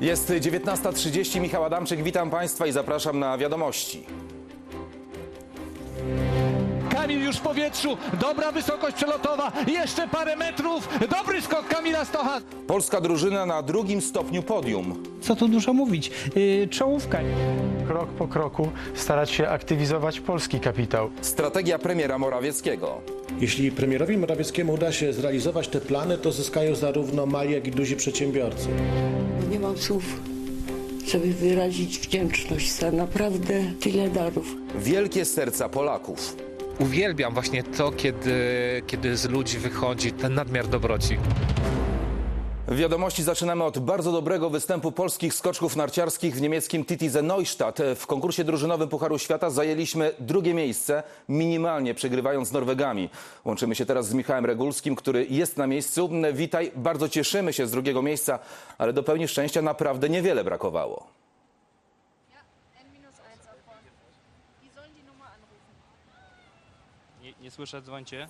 Jest 19.30, Michał Adamczyk, witam Państwa i zapraszam na wiadomości. Kamil już w powietrzu, dobra wysokość przelotowa, jeszcze parę metrów, dobry skok Kamila Stocha. Polska drużyna na drugim stopniu podium. Co tu dużo mówić? Yy, czołówka. krok po kroku starać się aktywizować polski kapitał. Strategia premiera Morawieckiego. Jeśli premierowi Morawieckiemu uda się zrealizować te plany, to zyskają zarówno mali, jak i duzi przedsiębiorcy. Nie mam słów, żeby wyrazić wdzięczność za naprawdę tyle darów. Wielkie serca Polaków. uwielbiam właśnie to, kiedy, kiedy z ludzi wychodzi ten nadmiar dobroci. W wiadomości zaczynamy od bardzo dobrego występu polskich skoczków narciarskich w niemieckim Titize Neustadt. W konkursie drużynowym Pucharu Świata zajęliśmy drugie miejsce, minimalnie przegrywając z Norwegami. Łączymy się teraz z Michałem Regulskim, który jest na miejscu. Witaj, bardzo cieszymy się z drugiego miejsca, ale do pełni szczęścia naprawdę niewiele brakowało. N-1 auf Vorsicht. Die sollen die Nummer anrufen. Nie, nie słyszę, dzwońcie.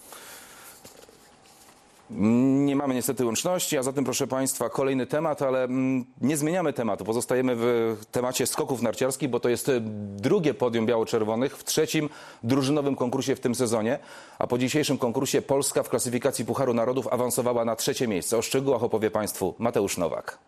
Nie mamy niestety łączności, a zatem proszę Państwa kolejny temat, ale mm, nie zmieniamy tematu. Pozostajemy w temacie skoków narciarskich, bo to jest e, drugie podium biało-czerwonych w trzecim drużynowym konkursie w tym sezonie, a po dzisiejszym konkursie Polska w klasyfikacji Pucharu Narodów awansowała na trzecie miejsce. O szczegółach opowie Państwu Mateusz Nowak.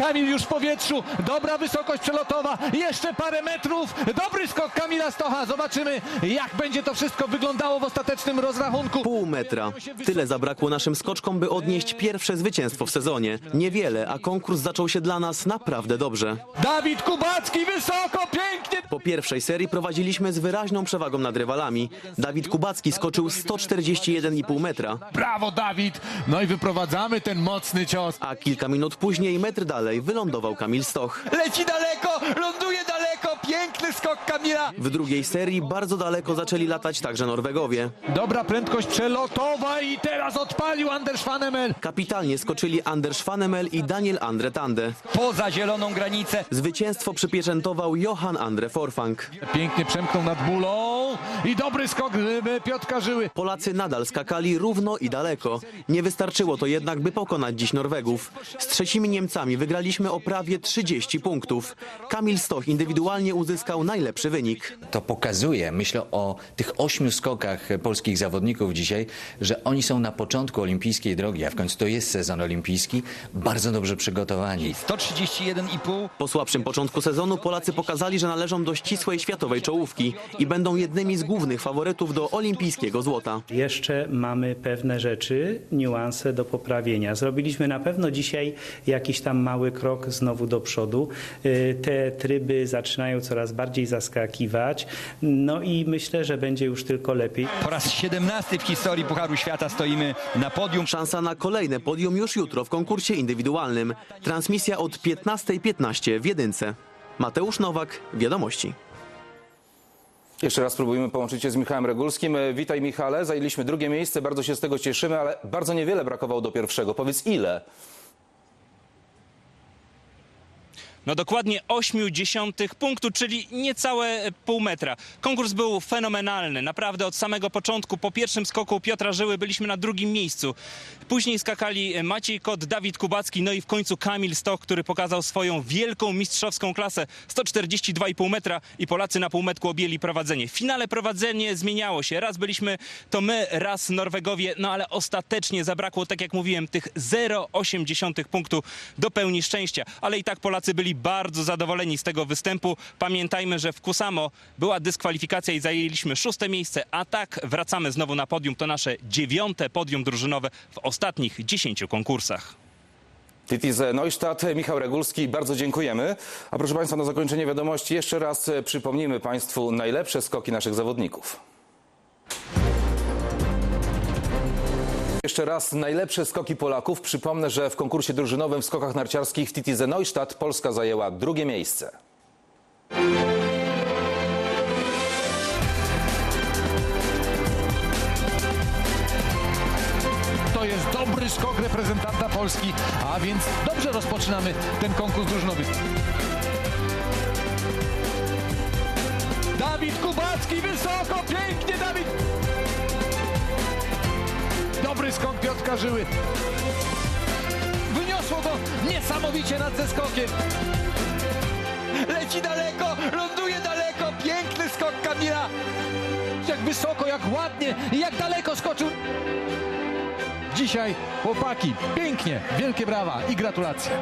Kamil już w powietrzu, dobra wysokość przelotowa, jeszcze parę metrów, dobry skok Kamila Stocha. Zobaczymy, jak będzie to wszystko wyglądało w ostatecznym rozrachunku. Pół metra. Tyle zabrakło naszym skoczkom, by odnieść pierwsze zwycięstwo w sezonie. Niewiele, a konkurs zaczął się dla nas naprawdę dobrze. Dawid Kubacki, wysoko, pięknie. Po pierwszej serii prowadziliśmy z wyraźną przewagą nad rywalami. Dawid Kubacki skoczył 141,5 metra, Brawo Dawid, no i wyprowadzamy ten mocny cios. a kilka minut później, metr dalej, wylądował Kamil Stoch. Leci daleko, ląduje skok Kamila. W drugiej serii bardzo daleko zaczęli latać także Norwegowie. Dobra prędkość przelotowa i teraz odpalił Anders Fanemel. Kapitalnie skoczyli Anders Fanemel i Daniel Andre Tande. Poza zieloną granicę. Zwycięstwo przypieczętował Johan Andre Forfang. Pięknie przemknął nad bulą i dobry skok Piotka Żyły. Polacy nadal skakali równo i daleko. Nie wystarczyło to jednak, by pokonać dziś Norwegów. Z trzecimi Niemcami wygraliśmy o prawie 30 punktów. Kamil Stoch indywidualnie uzyskał najlepszy wynik. To pokazuje, myślę o tych ośmiu skokach polskich zawodników dzisiaj, że oni są na początku olimpijskiej drogi, a w końcu to jest sezon olimpijski, bardzo dobrze przygotowani. 131,5. Po słabszym początku sezonu Polacy pokazali, że należą do ścisłej światowej czołówki i będą jednymi z głównych faworytów do olimpijskiego złota. Jeszcze mamy pewne rzeczy, niuanse do poprawienia. Zrobiliśmy na pewno dzisiaj jakiś tam mały krok znowu do przodu. Yy, Te tryby zaczynają coraz bardziej zaskakiwać. No i myślę, że będzie już tylko lepiej. Po raz 17 w historii Pucharu Świata stoimy na podium. Szansa na kolejne podium już jutro w konkursie indywidualnym. Transmisja od 15.15 w jedynce. Mateusz Nowak, Wiadomości. Jeszcze raz spróbujemy połączyć się z Michałem Regulskim. E, Witaj Michale, zajęliśmy drugie miejsce, bardzo się z tego cieszymy, ale bardzo niewiele brakowało do pierwszego. Powiedz ile? No dokładnie 0,8 punktu, czyli niecałe pół metra. Konkurs był fenomenalny. Naprawdę od samego początku, po pierwszym skoku Piotra Żyły byliśmy na drugim miejscu. Później skakali Maciej Kot, Dawid Kubacki, no i w końcu Kamil Stoch, który pokazał swoją wielką mistrzowską klasę. 142,5 metra i Polacy na półmetku objęli prowadzenie. W finale prowadzenie zmieniało się. Raz byliśmy to my, raz Norwegowie, no ale ostatecznie zabrakło, tak jak mówiłem, tych 0,8 punktu do pełni szczęścia. Ale i tak Polacy byli bardzo zadowoleni z tego występu. Pamiętajmy, że w Kusamo była dyskwalifikacja i zajęliśmy szóste miejsce, a tak wracamy znowu na podium. To nasze dziewiąte podium drużynowe w ostatnich 10 konkursach. Titize Neustadt, Michał Regulski, bardzo dziękujemy. A proszę Państwa, na zakończenie wiadomości jeszcze raz przypomnijmy Państwu najlepsze skoki naszych zawodników. Jeszcze raz najlepsze skoki Polaków. Przypomnę, że w konkursie drużynowym w skokach narciarskich w Titize Neustadt Polska zajęła drugie miejsce. To jest dobry skok reprezentanta Polski, a więc dobrze rozpoczynamy ten konkurs drużynowy. Dawid Kubacki, wysoko, pięknie Dawid! Dobry skok Piotka Żyły. Wyniosły Poszło to niesamowicie nad zeskokiem. Leci daleko, ląduje daleko. Piękny skok Kamila. Jak wysoko, jak ładnie i jak daleko skoczył. Dzisiaj chłopaki, pięknie, wielkie brawa i gratulacje.